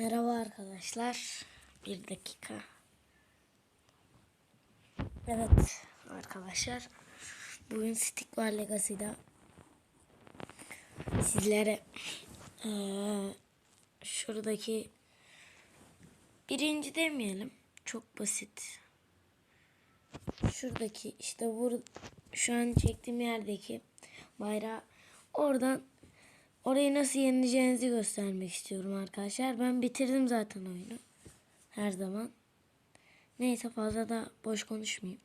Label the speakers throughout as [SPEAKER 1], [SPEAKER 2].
[SPEAKER 1] Merhaba arkadaşlar. Bir dakika. Evet arkadaşlar. Bugün Stick War Legacy'da sizlere eee, şuradaki birinci demeyelim. Çok basit. Şuradaki işte vur şu an çektiğim yerdeki bayrağı oradan Orayı nasıl yenileceğinizi göstermek istiyorum arkadaşlar. Ben bitirdim zaten oyunu. Her zaman. Neyse fazla da boş konuşmayayım.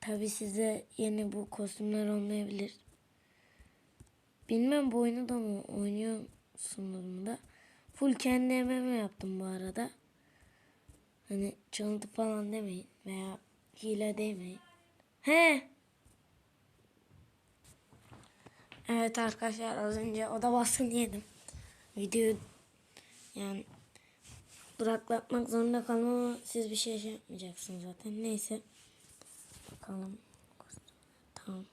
[SPEAKER 1] Tabi size yeni bu kostümler olmayabilir. Bilmem bu oyunu da mı oynuyorsunuz da. Full kendi emeğime yaptım bu arada. Hani çalıntı falan demeyin. Veya hile demeyin. He! Evet arkadaşlar az önce oda baskını yedim. Videoyu yani duraklatmak zorunda kalmam siz bir şey, şey yapmayacaksınız zaten. Neyse. Bakalım. Tamam.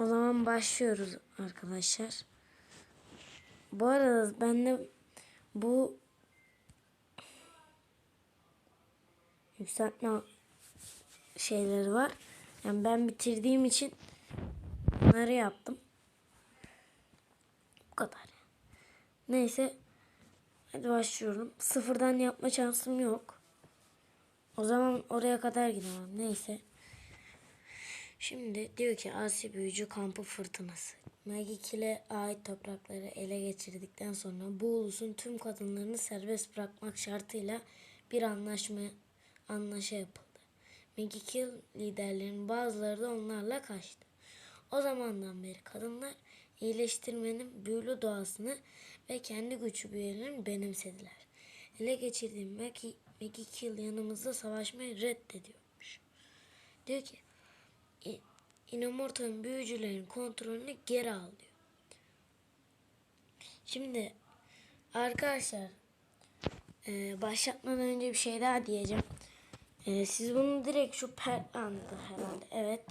[SPEAKER 1] O zaman başlıyoruz arkadaşlar. Bu arada bende bu yükseltme şeyleri var. Yani ben bitirdiğim için bunları yaptım. Bu kadar. Neyse. Hadi başlıyorum. Sıfırdan yapma şansım yok. O zaman oraya kadar gidemem. Neyse. Şimdi diyor ki Asi Büyücü Kampı Fırtınası. Magik ile ait toprakları ele geçirdikten sonra bu ulusun tüm kadınlarını serbest bırakmak şartıyla bir anlaşma anlaşa yapıldı. Magikil liderlerin bazıları da onlarla kaçtı. O zamandan beri kadınlar iyileştirmenin büyülü doğasını ve kendi güçlü büyülerini benimsediler. Ele geçirdiğim Maggie, Maggie Kill yanımızda savaşmayı reddediyormuş. Diyor ki "İ- Inomortal'ın büyücülerin kontrolünü geri al diyor. Şimdi arkadaşlar e, başlatmadan önce bir şey daha diyeceğim. E, siz bunu direkt şu Pertland'da herhalde evet.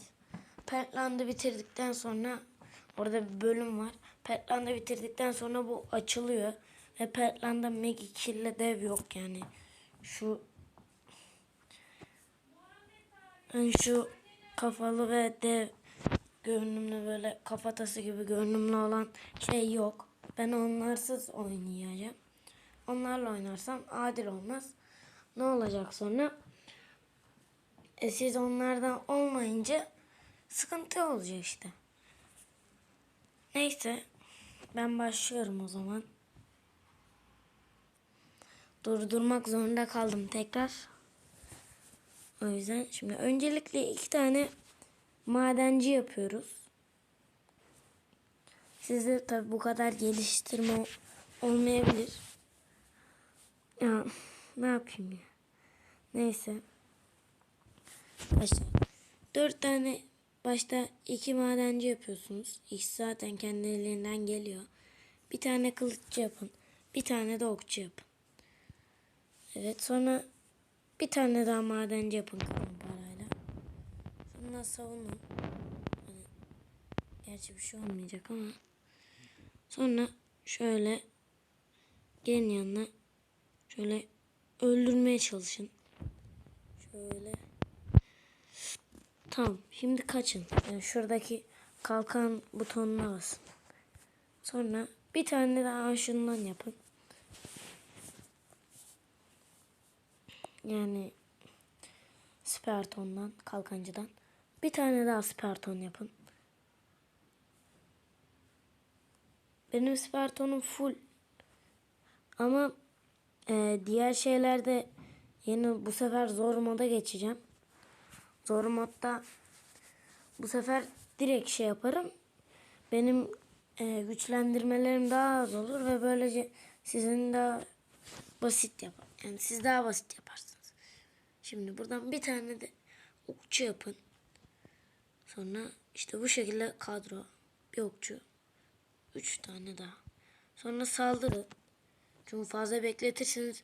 [SPEAKER 1] Pertland'ı bitirdikten sonra orada bir bölüm var. Pertland'ı bitirdikten sonra bu açılıyor. Ve Pertland'da Maggie Kill'le dev yok yani. Şu yani şu kafalı ve dev görünümlü böyle kafatası gibi görünümlü olan şey yok. Ben onlarsız oynayacağım. Onlarla oynarsam adil olmaz. Ne olacak sonra? E siz onlardan olmayınca sıkıntı olacak işte. Neyse ben başlıyorum o zaman. Durdurmak zorunda kaldım tekrar. O yüzden şimdi öncelikle iki tane madenci yapıyoruz. Sizde tabi bu kadar geliştirme olmayabilir. Ya ne yapayım ya. Neyse. Başla. Dört tane başta iki madenci yapıyorsunuz. İkisi zaten kendiliğinden geliyor. Bir tane kılıççı yapın. Bir tane de okçu yapın. Evet sonra bir tane daha madenci yapın kalan parayla. Sonra savunun. Hani, gerçi bir şey olmayacak ama. Sonra şöyle gelin yanına şöyle öldürmeye çalışın. Şöyle. Tamam. Şimdi kaçın. Yani şuradaki kalkan butonuna basın. Sonra bir tane daha şundan yapın. Yani Sperton'dan, kalkancıdan. Bir tane daha Sperton yapın. Benim Sperton'um full. Ama e, diğer şeylerde yeni bu sefer zor moda geçeceğim. Zor modda bu sefer direkt şey yaparım. Benim e, güçlendirmelerim daha az olur ve böylece sizin daha basit yapar. Yani siz daha basit yaparsınız. Şimdi buradan bir tane de okçu yapın. Sonra işte bu şekilde kadro. Bir okçu. Üç tane daha. Sonra saldırın. Çünkü fazla bekletirseniz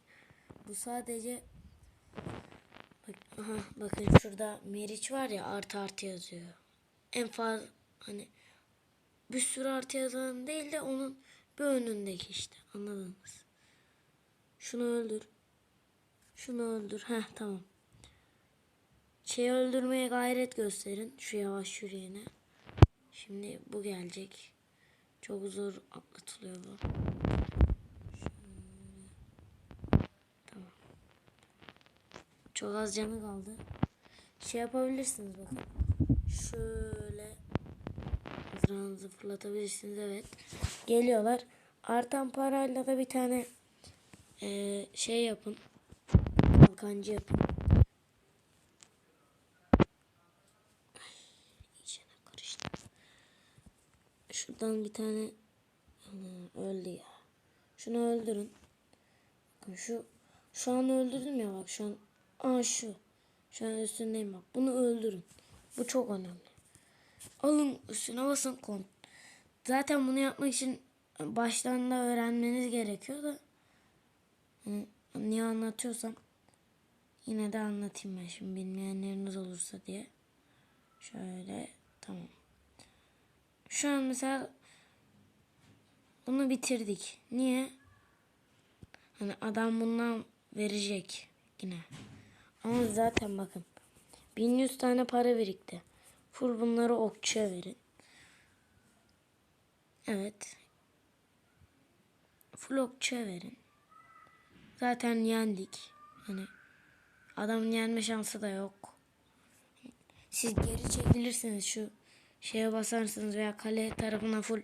[SPEAKER 1] bu sadece aha, bakın şurada Meriç var ya artı artı yazıyor. En fazla hani bir sürü artı yazan değil de onun Bir önündeki işte anladınız. Şunu öldür. Şunu öldür. Heh tamam. Şeyi öldürmeye gayret gösterin. Şu yavaş yürüyene. Şimdi bu gelecek. Çok zor atlatılıyor bu. Şöyle. Tamam. Çok az canı kaldı. Şey yapabilirsiniz bakın. Şöyle mızrağınızı fırlatabilirsiniz evet. Geliyorlar. Artan parayla da bir tane eee, şey yapın. Kalkancı yapın. Şuradan bir tane öldü ya. Şunu öldürün. Bakın şu şu an öldürdüm ya bak şu an. Aa şu. Şu an üstündeyim bak. Bunu öldürün. Bu çok önemli. Alın üstüne basın kon. Zaten bunu yapmak için baştan öğrenmeniz gerekiyor da. Hani niye anlatıyorsam yine de anlatayım ben şimdi bilmeyenleriniz olursa diye. Şöyle tamam. Şu an mesela bunu bitirdik. Niye? Hani adam bundan verecek yine. Ama zaten bakın. 1100 tane para birikti. Full bunları okçuya verin. Evet. Full okçuya verin. Zaten yendik. Hani adamın yenme şansı da yok. Siz geri çekilirsiniz şu şeye basarsınız veya kale tarafına full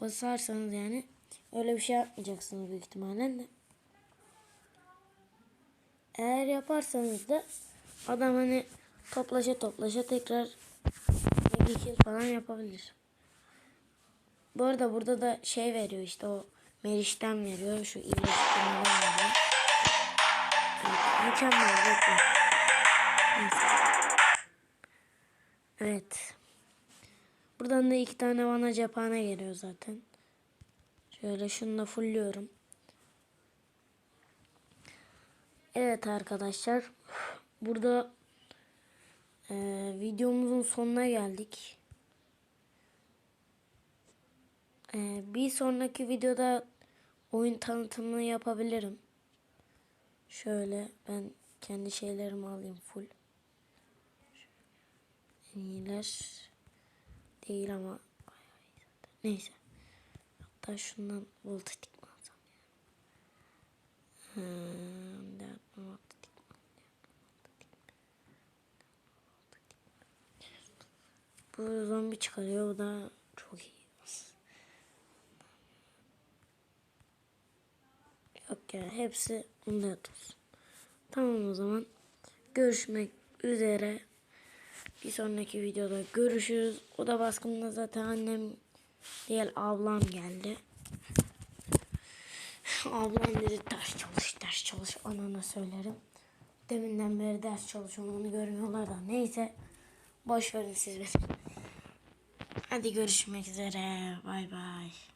[SPEAKER 1] basarsanız yani öyle bir şey yapmayacaksınız büyük ihtimalle de. Eğer yaparsanız da adam hani toplaşa toplaşa tekrar bir falan yapabilir. Bu arada burada da şey veriyor işte o Meriç'ten veriyor. Şu iyileştirmeden veriyor. Mükemmel. Bekle. Evet. Buradan da iki tane bana cephane geliyor zaten. Şöyle şunu da fullüyorum. Evet arkadaşlar. Burada e, videomuzun sonuna geldik. E, bir sonraki videoda oyun tanıtımını yapabilirim. Şöyle ben kendi şeylerimi alayım full. En iyiler değil ama. Neyse. Hatta şundan volta tikme alsam ya. Hmm, Bu zombi çıkarıyor. Bu da çok iyi. Yok ya hepsi bunda olsun. Tamam o zaman. Görüşmek üzere. Bir sonraki videoda görüşürüz. O da baskında zaten annem değil ablam geldi. Ablam dedi ders çalış ders çalış anana söylerim. Deminden beri ders çalışıyorum onu görmüyorlar da neyse. Boş verin siz beni. Hadi görüşmek üzere. Bay bay.